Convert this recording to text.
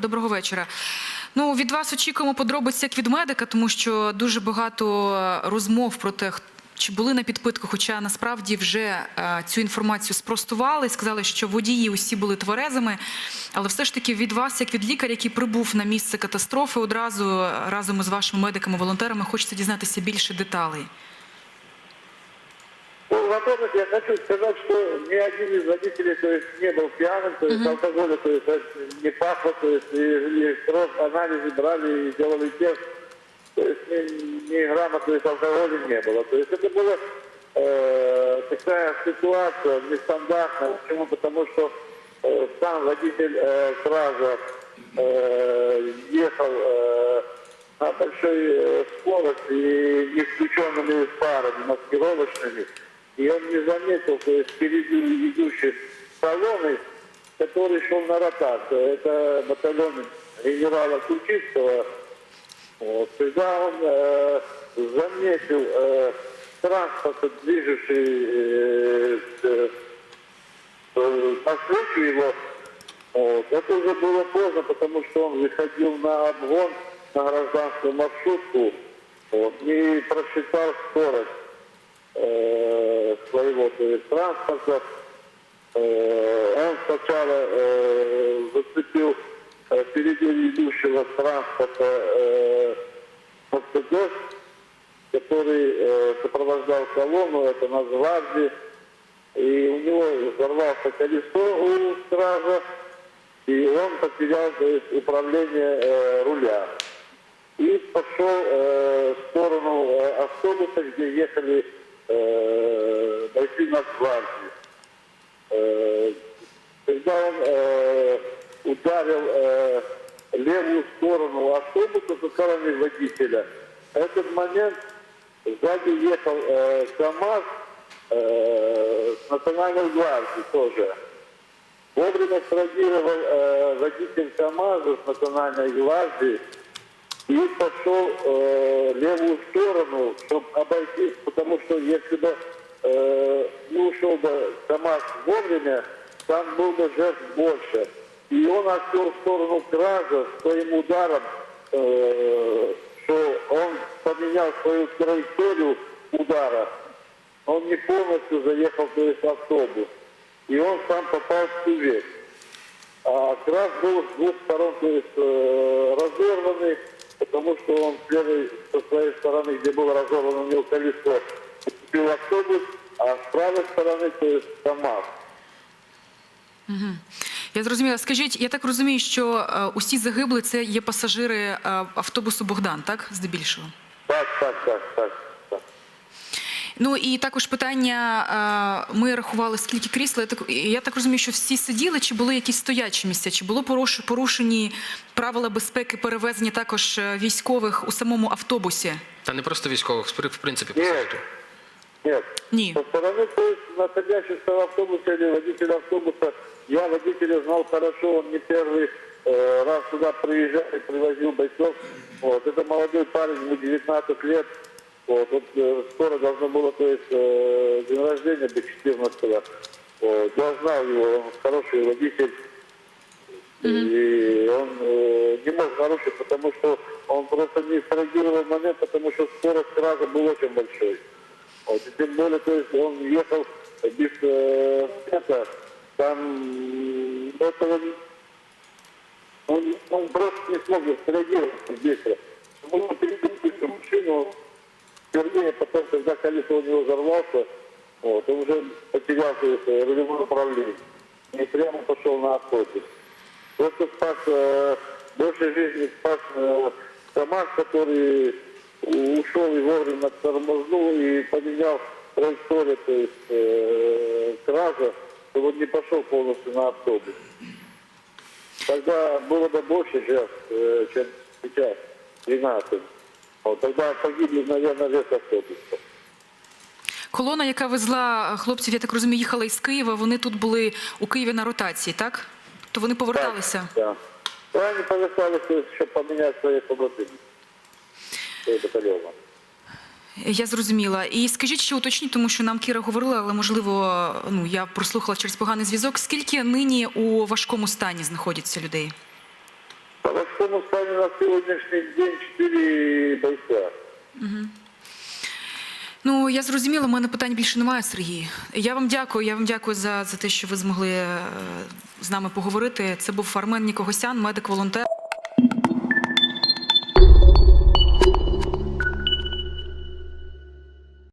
доброго вечора. Ну від вас очікуємо подробиці як від медика, тому що дуже багато розмов про те, чи були на підпитку, хоча насправді вже е, цю інформацію спростували, сказали, що водії усі були тверезими. Але все ж таки від вас, як від лікаря, який прибув на місце катастрофи, одразу е, разом із вашими медиками, волонтерами, хочеться дізнатися більше деталей. Во-первых, я хочу сказать, что ни один из водителей то есть, не был пьяным, то есть алкоголя то есть, не пахло, то есть и, и кровь, анализы брали и делали тест, то есть ни, ни грамма то есть, алкоголя не было. То есть это была э, такая ситуация нестандартная. Почему? Потому что э, сам водитель э, сразу э, ехал э, на большой э, скорости и не включенными фарами маскировочными. И он не заметил, то есть впереди идущий колонны, который шел на ротацию. Это батальон генерала Кучинского. Вот. Когда он э, заметил э, транспорт, движущий э, э, э, навстречу его, вот, это уже было поздно, потому что он выходил на обгон, на гражданскую маршрутку, вот, не просчитал скорость своего то есть, транспорта. Э, он сначала э, зацепил э, впереди идущего транспорта э, Мерседес, который э, сопровождал колонну, это на Гвардии, и у него взорвался колесо у стража, и он потерял то есть, управление э, руля. И пошел э, в сторону э, автобуса, где ехали э, бойцы Нацгвардии. Э, когда он э, ударил э, левую сторону автобуса со стороны водителя, этот момент сзади ехал э, КАМАЗ э, с национальной гвардии тоже. Вовремя среагировал э, водитель КАМАЗа с национальной гвардии и пошел э, левую сторону, чтобы обойти, потому что если бы э, не ушел бы КАМАЗ вовремя, там был бы жертв больше. И он отпер в сторону кража своим ударом, э, что он поменял свою траекторию удара. Он не полностью заехал в автобус. И он сам попал в кювет. А крас был с двух сторон то есть, э, разорванный, потому что он с левой, со своей стороны, где было разорвано у него колесо, купил автобус, а с правой стороны, то есть КАМАЗ. Я зрозуміла. Скажіть, я так розумію, що е, усі загибли це є пасажири е, автобусу Богдан, так? Здебільшого. Так, так, так, так. так. Ну і також питання. е, Ми рахували скільки крісел. Я так, я так розумію, що всі сиділи, чи були якісь стоячі місця, чи було поруш- порушені правила безпеки перевезення також е, військових у самому автобусі? Та не просто військових, в при- в принципі, Нет, пасажирів. нет. Ні. Со стороны, то есть, находящихся в автобусе или водителя автобуса, я водителя знал хорошо, он не первый э, раз сюда приезжал и привозил бойцов. Вот. Это молодой парень, ему 19 лет. Вот. Вот, э, скоро должно было, то есть, э, день рождения до 14 вот. Я знал его, он хороший водитель. И он э, не мог нарушить, потому что он просто не среагировал в момент, потому что скорость сразу была очень большой. Вот, и тем более, то есть он ехал без э, света, там этого он, он просто не смог среагировать быстро. Перепутал эту машину, вернее, потом, когда колесо у него взорвался, вот, он уже потерял рулевое управление. И прямо пошел на автобус. Просто спас, э, больше жизни спас э, КамАЗ, который ушел и вовремя тормознул и поменял траекторию, то есть э, кража, чтобы он не пошел полностью на автобус. Тогда было бы больше жертв, э, чем сейчас, 12. Вот, тогда погибли, наверное, весь автобус. Колона, яка везла хлопців, я так розумію, їхала із Києва. Вони тут були у Києві на ротації, так? То вони поверталися. Да. Ну, они повертались, то есть, чтобы поменять свои побратимы. Свои батальоны. Я зрозуміла. І скажіть, що уточніть, тому що нам Кіра говорила, але можливо, ну я прослухала через поганий зв'язок. Скільки нині у важкому стані знаходяться людей? По морскому стану на сегодняшний день 4 бойца. Ну я зрозуміла, у мене питань більше немає, Сергій. Я вам дякую. Я вам дякую за, за те, що ви змогли е, з нами поговорити. Це був Армен Нікогосян, медик-волонтер.